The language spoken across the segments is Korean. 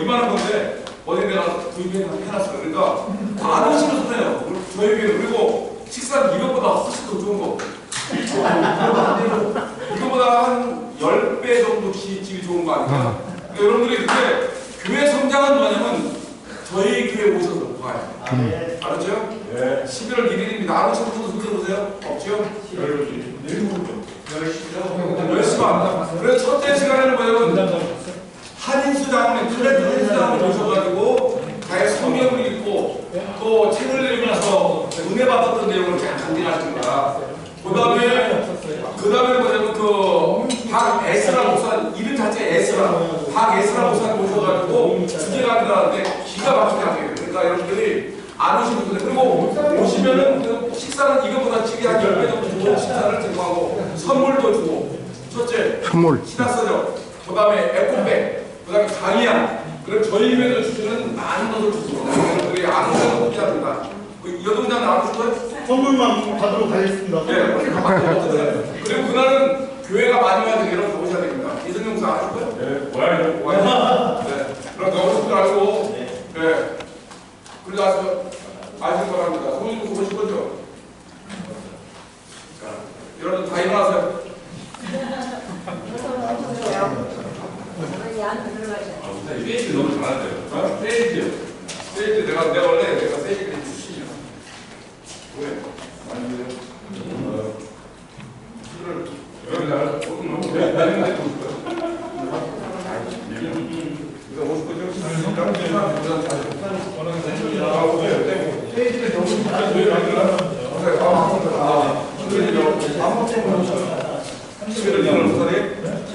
이만한 건데 어디 내가 구입해 해놨어요. 그러니까 안 오시면 손해요. 저에게는 그리고 식사는 이것보다 훨씬 더 좋은 거. 이거보다 한 10배 정도 기- 질이 좋은 거 아닌가? 그러니까 여러분들이 근데 교회 성장은 뭐냐면 저희 교회 오셔서 봐요. 알았죠? 네. 11월 1일입니다. 안 오신 분도 손 들어보세요. 없죠? 열심히 합니다. 그래서 첫째 시간에는 뭐냐면 한인수장님, 클레트 한인수장을 모셔가지고 다의 성경을 읽고 또 책을 읽으면서 은혜 받았던 내용을 잘 간증하십니다. 그 다음에 그 다음에 뭐냐면 그박 에스라 목사 이름 자체 에스라 박 에스라 목사 모셔가지고 주제가 아니라는데 기가 막히게 하게요. 그러니까 여러분들이 안 오시는 분들 그리고 오시면은 그 식사는 이것보다 지게 한 10배 정도 좋은 식사를 제공하고 선물도 주고 첫째 선물. 신학서적 그 다음에 에코백 그 다음에 강의안 그리고 저희 교회에서 주시는 많은 것을. 여러분들이 안 오시는 분이 합니다. 그 여동장 거예요? 선물만 받으러 가겠습니다. 네, 그렇게 가만히 그리고 그날은 교회가 많이 되게 여러분 오셔야 됩니다. 이승용 사 아실 거예요? 네, 와야죠. 와야죠. 네, 그럼 너무 줄 알고, 네. 그리고 아시죠? 아실 거랍니다. 손님 좀 보실 거죠? 자, 여러분 다 일어나세요. 세이지 너무 잘하세요. 어? 세이지. 세이지 내가 내가 원래 내가 세이지 출신이야. 왜? 아니 왜? 어. 술을 여기다 조금 너무? 아? 오케이. 아, 힘들죠. 아무 때문에 11월 1일 부산에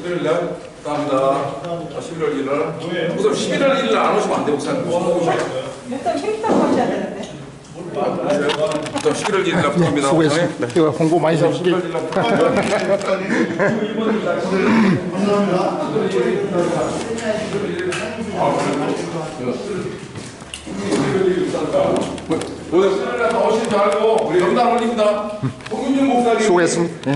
11일 날 감사합니다. 11월 1일 날. 우선 11월 1일 안 오시면 안 돼, 목사님. 일단 힘있다고 하셔야 되는데. 일단 11월 1일 날 부탁합니다. 수고했습니다. 이거 홍보 많이 해주시기 11월 1일 날 부탁합니다. 오늘 11일 날 오신 줄 알고 우리 영당 올립니다. 홍윤준 목사님. 수고했습니다. 예.